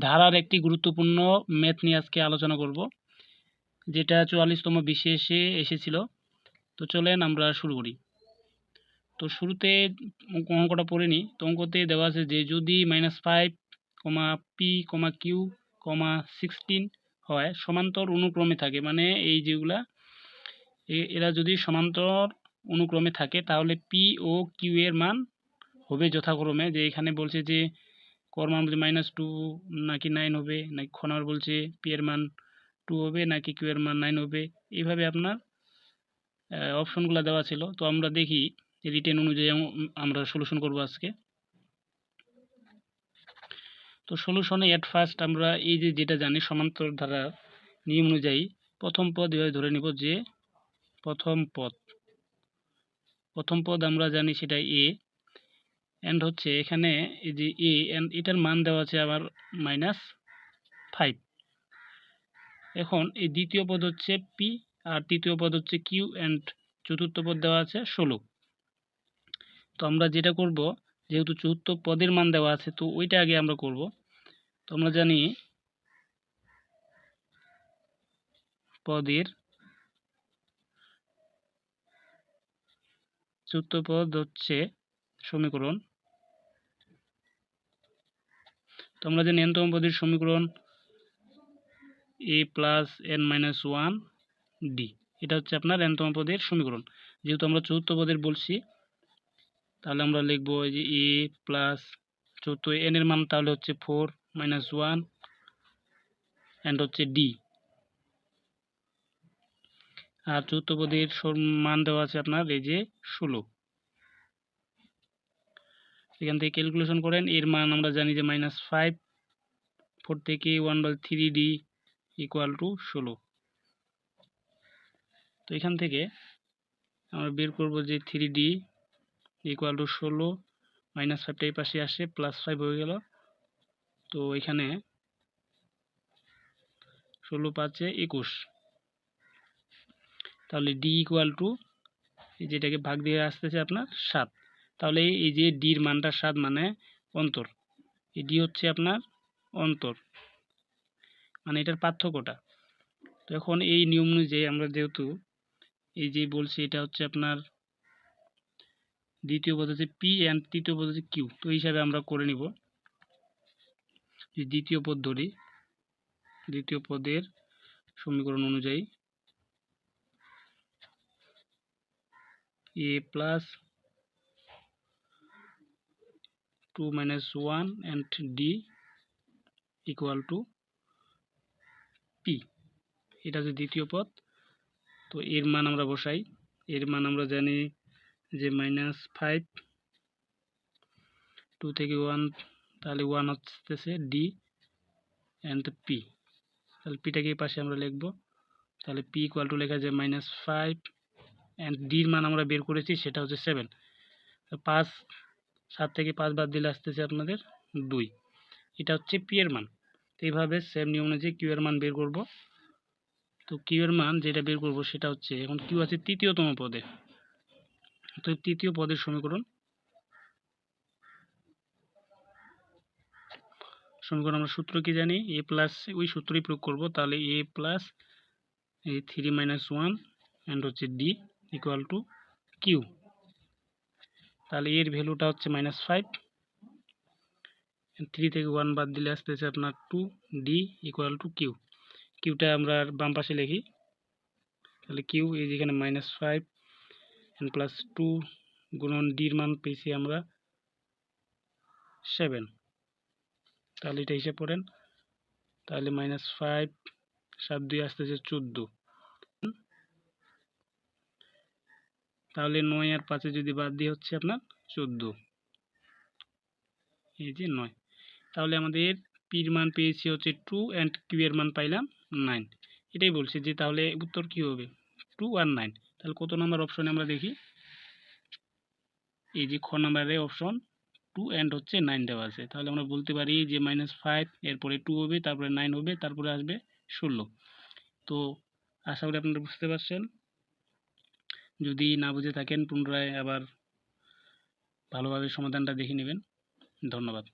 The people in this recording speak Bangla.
ধারার একটি গুরুত্বপূর্ণ ম্যাথ নিয়ে আজকে আলোচনা করব, যেটা চুয়াল্লিশতম বিশেষে এসেছিল। তো চলেন আমরা শুরু করি। তো শুরুতে অঙ্কটা পড়ে নিই। তো অঙ্কতে দেওয়া আছে যে যদি minus five comma P comma Q comma sixteen হয়, সমান্তর অনুক্রমে থাকে মানে এই যেগুলা এরা যদি সমান্তর অনুক্রমে থাকে, তাহলে পি ও কিউ এর মান হবে যথাক্রমে। যে এখানে বলছে যে কর মান বলছে মাইনাস টু নাকি নাইন হবে, নাকি খ নাম্বার বলছে পি এর মান টু হবে, নাকি কিউ এর মান নাইন হবে, এইভাবে আপনার অপশনগুলো দেওয়া ছিল। তো আমরা দেখি রিটেন অনুযায়ী আমরা সলিউশন করব আজকে। তো সলিউশনে এট ফার্স্ট আমরা এই যে যেটা জানি সমান্তর ধারা নিয়ম অনুযায়ী প্রথম পদ এভাবে ধরে নিব যে প্রথম পদ। প্রথম পদ আমরা জানি সেটা এ এন্ড হচ্ছে এখানে এই যে এ এন্ড এটার মান দেওয়া আছে আবার মাইনাস ফাইভ এখন এই দ্বিতীয় পদ হচ্ছে পি আর তৃতীয় পদ হচ্ছে কিউ অ্যান্ড চতুর্থ পদ দেওয়া আছে ষোলো। তো আমরা যেটা করব, যেহেতু চতুর্থ পদের মান দেওয়া আছে, তো ওইটা আগে আমরা করব। তো আমরা জানি পদের চতুর্থ পদ হচ্ছে সমীকরণ তো আমরা জানি এনতম পদের সমীকরণ A plus N minus one D এটা হচ্ছে আপনার এনতম পদের সমীকরণ। যেহেতু আমরা চতুর্থ পদের বলছি, তাহলে আমরা লিখব যে এ প্লাস চতুর্থ এন এর মান তাহলে হচ্ছে ফোর মাইনাস ওয়ান অ্যান্ড হচ্ছে ডি আর চতুর্থ পদের মান দেওয়া আছে আপনার এই যে ষোলো। এখান থেকে ক্যালকুলেশন করেন, এর মান আমরা জানি যে মাইনাস ফাইভ ফোর থেকে one by three D equal to ষোলো। তো এখান থেকে আমরা বের করব যে থ্রি ডি ইকুয়াল টু ষোলো মাইনাস ফাইভটা এই পাশে আসে প্লাস ফাইভ হয়ে গেল। তো এখানে ষোলো পাঁচে একুশ। তাহলে ডি ইকুয়াল টু যেটাকে ভাগ দিয়ে আসতেছে আপনার, সাত। তাহলে এই যে ডির মানটা সাত মানে অন্তর। এই ডি হচ্ছে আপনার অন্তর। মানে এটার পার্থক্যটা। তো এখন এই নিয়ম অনুযায়ী আমরা যেহেতু এই যে বলছি, এটা হচ্ছে আপনার দ্বিতীয় পদ হচ্ছে পি অ্যান্ড তৃতীয় পদ হচ্ছে কিউ তো হিসাবে আমরা করে নিব। দ্বিতীয় পদ ধরি, দ্বিতীয় পদের সমীকরণ অনুযায়ী A plus two minus one and D equal to P এটা হচ্ছে দ্বিতীয় পদ। তো এর মান আমরা বসাই। এর মান আমরা জানি যে মাইনাস ফাইভ টু থেকে ওয়ান তাহলে ওয়ান হচ্ছে ডি অ্যান্ড পি তাহলে পিটাকে এই পাশে আমরা লিখব। তাহলে পি ইকুয়াল টু লেখা যায় মাইনাস ফাইভ অ্যান্ড ডির মান আমরা বের করেছি, সেটা হচ্ছে সেভেন পাঁচ সাত থেকে পাঁচ বাদ দিলে আসতেছে আপনাদের দুই। এটা হচ্ছে পি মান। এইভাবে সেম নিয়ম অনুযায়ী কিউ এর মান বের করব। তো কিউ এর মান যেটা বের করব সেটা হচ্ছে, এখন কিউ আছে তৃতীয়তম পদে। তো তৃতীয় পদের সমীকরণ। সমীকরণ আমরা সূত্র কি জানি? এ প্লাস ওই সূত্রই প্রয়োগ করব। তাহলে এ প্লাস এই থ্রি মাইনাস ওয়ান অ্যান্ড হচ্ছে ডি ইকুয়াল টু কিউ তাহলে এর ভ্যালুটা হচ্ছে মাইনাস ফাইভ থ্রি থেকে ওয়ান বাদ দিলে আসতেছে আপনার two D equal to Q কিউটা আমরা বাম পাশে লিখি। তাহলে কিউ এই যেখানে minus five N plus two গুণন ডির মান পেয়েছি আমরা সেভেন তাহলে এটা হিসেব করেন। তাহলে মাইনাস ফাইভ সাত দুই আসতেছে চোদ্দ। তাহলে নয় আর পাঁচে যদি বাদ দিয়ে হচ্ছে আপনার চোদ্দ। এই যে নয়। তাহলে আমাদের পির মান পেয়েছি হচ্ছে টু অ্যান্ড কিউ এর মান পাইলাম নাইন এটাই বলছি যে তাহলে উত্তর কি হবে? টু আর নাইন তাহলে কত নাম্বার অপশনে আমরা দেখি? এই যে খ নাম্বারে অপশন টু অ্যান্ড হচ্ছে নাইন দেওয়া আছে। তাহলে আমরা বলতে পারি যে মাইনাস ফাইভ এরপরে টু হবে, তারপরে নাইন হবে, তারপরে আসবে ষোলো। তো আশা করি আপনারা বুঝতে পারছেন। যদি না বুঝে থাকেন পুনরায় আবার ভালোভাবে সমাধানটা দেখে নেবেন। ধন্যবাদ।